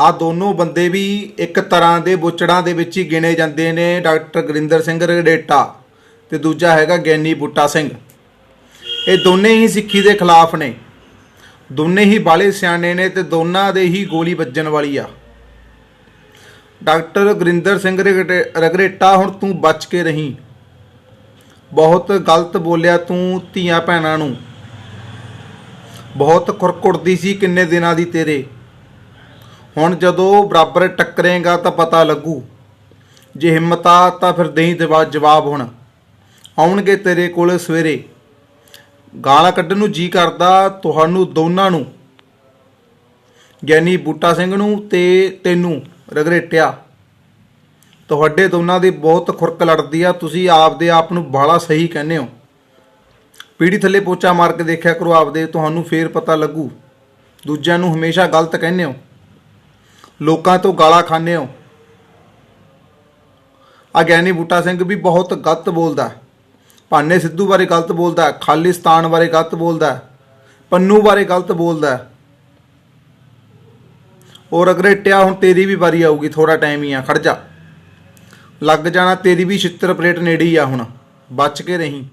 ਆ ਦੋਨੋਂ ਬੰਦੇ ਵੀ ਇੱਕ ਤਰ੍ਹਾਂ ਦੇ ਬੁੱਚੜਾਂ ਦੇ ਵਿੱਚ ਹੀ ਗਿਣੇ ਜਾਂਦੇ ਨੇ ਡਾਕਟਰ ਗੁਰਿੰਦਰ ਸਿੰਘ ਰਗੜੇਟਾ ਤੇ ਦੂਜਾ ਹੈਗਾ ਗੈਨੀ ਬੂਟਾ ਸਿੰਘ। ਇਹ ਦੋਨੇ ਹੀ ਸਿੱਖੀ ਦੇ ਖਿਲਾਫ ਨੇ। ਦੋਨੇ ਹੀ ਬਾਲੇ ਸਿਆਣੇ ਨੇ ਤੇ ਦੋਨਾਂ ਦੇ ਹੀ ਗੋਲੀ ਵੱਜਣ ਵਾਲੀ ਆ। ਡਾਕਟਰ ਗੁਰਿੰਦਰ ਸਿੰਘ ਰਗੜੇ- ਰਗੜੇਟਾ, ਹੁਣ ਤੂੰ ਬਚ ਕੇ ਰਹੀਂ। ਬਹੁਤ ਗਲਤ ਬੋਲਿਆ ਤੂੰ ਧੀਆਂ ਭੈਣਾਂ ਨੂੰ। ਬਹੁਤ ਖੁਰਕੁੜਦੀ ਸੀ ਕਿੰਨੇ ਦਿਨਾਂ ਦੀ ਤੇਰੇ। ਹੁਣ ਜਦੋਂ ਬਰਾਬਰ ਟੱਕਰੇਗਾ ਤਾਂ ਪਤਾ ਲੱਗੂ। ਜੇ ਹਿੰਮਤ ਆ ਤਾਂ ਫਿਰ ਦੇਈ ਦੇਵਾ, ਜਵਾਬ ਹੁਣ। ਆਉਣਗੇ ਤੇਰੇ ਕੋਲ ਸਵੇਰੇ। ਗਾਲਾਂ ਕੱਢਣ ਨੂੰ ਜੀ ਕਰਦਾ ਤੁਹਾਨੂੰ ਦੋਨਾਂ ਨੂੰ। ਗਿਆਨੀ ਬੂਟਾ ਸਿੰਘ ਨੂੰ ਤੇ ਤੈਨੂੰ, ਰਗਰੇਟਿਆ। ਤੁਹਾਡੇ ਦੋਨਾਂ ਦੀ ਬਹੁਤ ਖੁਰਕ ਲੜਦੀ ਆ, ਤੁਸੀਂ ਆਪਦੇ ਆਪ ਨੂੰ ਬਾਲਾ ਸਹੀ ਕਹਿੰਦੇ ਹੋ। ਪੀੜੀ ਥੱਲੇ ਪੋਚਾ ਮਾਰ ਕੇ ਦੇਖਿਆ ਕਰੋ ਆਪਦੇ, ਤੁਹਾਨੂੰ ਫੇਰ ਪਤਾ ਲੱਗੂ। ਦੂਜਿਆਂ ਨੂੰ ਹਮੇਸ਼ਾ ਗਲਤ ਕਹਿੰਦੇ ਹੋ। ਲੋਕਾਂ ਤੋਂ ਗਾਲਾਂ ਖਾਂਦੇ ਹੋ। ਆ ਗਿਆਨੀ ਬੂਟਾ ਸਿੰਘ ਵੀ ਬਹੁਤ ਗਲਤ ਬੋਲਦਾ ਭਾਨੇ ਸਿੱਧੂ ਬਾਰੇ ਗਲਤ ਬੋਲਦਾ ਖਾਲਿਸਤਾਨ ਬਾਰੇ ਗਲਤ ਬੋਲਦਾ ਹੈ, ਪੰਨੂ ਬਾਰੇ ਗਲਤ ਬੋਲਦਾ ਔਰ ਔਰ ਅਗਰੇਟਿਆ ਹੁਣ ਤੇਰੀ ਵੀ ਵਾਰੀ ਆਊਗੀ ਥੋੜਾ ਟਾਈਮ ਹੀ ਆ ਖੜ ਜਾ। ਲੱਗ ਜਾਣਾ ਤੇਰੀ ਵੀ ਛਿੱਤਰ ਪਲੇਟ ਨੇੜੇ ਹੀ ਆ ਹੁਣ ਬਚ ਕੇ ਰਹੀਂ।